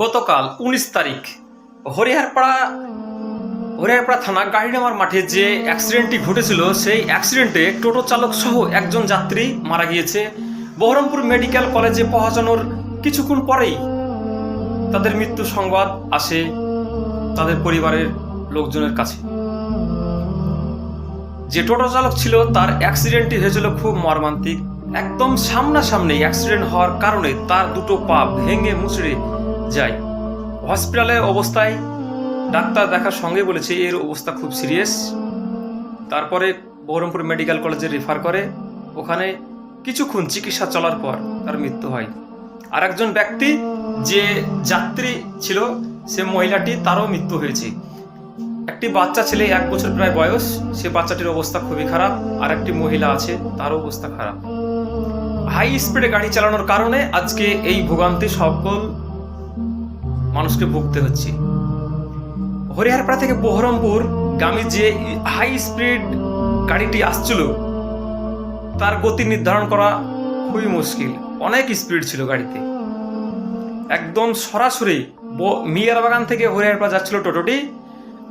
গতকাল উনিশ তারিখ হরিহারপাড়া হরিহারপাড়া থানা গাড়ি নেওয়ার মাঠে যে অ্যাক্সিডেন্টটি ঘটেছিল, সেই অ্যাক্সিডেন্টে টোটো চালক সহ একজন যাত্রী মারা গিয়েছে। বহরমপুর মেডিকেল কলেজে পৌঁছানোর কিছুক্ষণ পরেই তাদের মৃত্যু সংবাদ আসে তাদের পরিবারের লোকজনের কাছে। যে টোটো চালক ছিল, তার অ্যাক্সিডেন্টটি হয়েছিল খুব মর্মান্তিক। একদম সামনাসামনি অ্যাক্সিডেন্ট হওয়ার কারণে তার দুটো পা ভেঙে মুচড়ে যায় হসপিটালে অবস্থায় ডাক্তার দেখার সঙ্গে বলেছে এর অবস্থা খুব সিরিয়াস। তারপরে বহরমপুর মেডিকেল কলেজে রেফার করে। ওখানে কিছুক্ষণ চিকিৎসা চলার পর তার মৃত্যু হয়। আর একজন ব্যক্তি যে যাত্রী ছিল, সে মহিলাটি, তারও মৃত্যু হয়েছে। একটি বাচ্চা ছেলে এক বছর প্রায় বয়স, সে বাচ্চাটির অবস্থা খুবই খারাপ। আর একটি মহিলা আছে, তারও অবস্থা খারাপ। হাই স্পিডে গাড়ি চালানোর কারণে আজকে এই ভোগান্তি সকল মানুষকে ভুগতে হচ্ছে। হরিহারপাড়া থেকে বহরমপুর গামী যে হাই স্পিড গাড়িটি আসছিল, তার গতি নির্ধারণ করা খুবই মুশকিল। অনেক স্পিড ছিল গাড়িতে। একদম সরাসরি মিয়ার বাগান থেকে হরিহারপাড়া যাচ্ছিল টোটোটি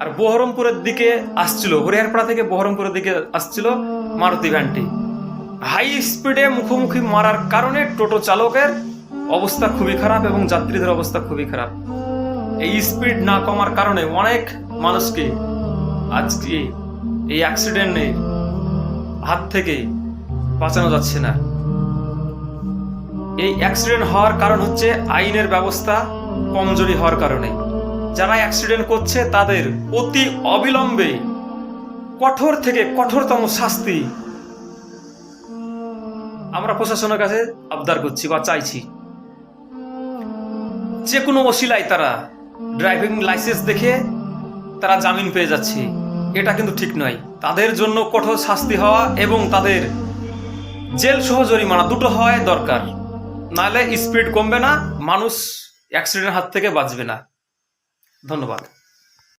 আর বহরমপুরের দিকে আসছিল, হরিহারপাড়া থেকে বহরমপুরের দিকে আসছিল মারুতি ভ্যানটি। হাই স্পিডে মুখোমুখি মারার কারণে টোটো চালকের অবস্থা খুবই খারাপ এবং যাত্রীদের অবস্থা খুবই খারাপ। এই স্পিড না কমার কারণে অনেক মানুষকে আজকে এই অ্যাক্সিডেন্টের হাত থেকে বাঁচানো যাচ্ছে না। এই অ্যাক্সিডেন্ট হওয়ার কারণ হচ্ছে আইনের ব্যবস্থা কমজোরি হওয়ার কারণে। যারা অ্যাক্সিডেন্ট করছে, তাদের অতি অবিলম্বে কঠোর থেকে কঠোরতম শাস্তি আমরা প্রশাসনের কাছে আবদার করছি বা চাইছি। যে কোনো অশিলায় তারা ড্রাইভিং লাইসেন্স দেখে তারা জামিন পেয়ে যাচ্ছে। এটা কিন্তু ঠিক নয়। তাদের জন্য কঠোর শাস্তি হওয়া এবং তাদের জেল সহ জরিমানা দুটো হওয়াই দরকার। নাহলে স্পিড কমবে না, মানুষ অ্যাক্সিডেন্টের হাত থেকে বাঁচবে না। ধন্যবাদ।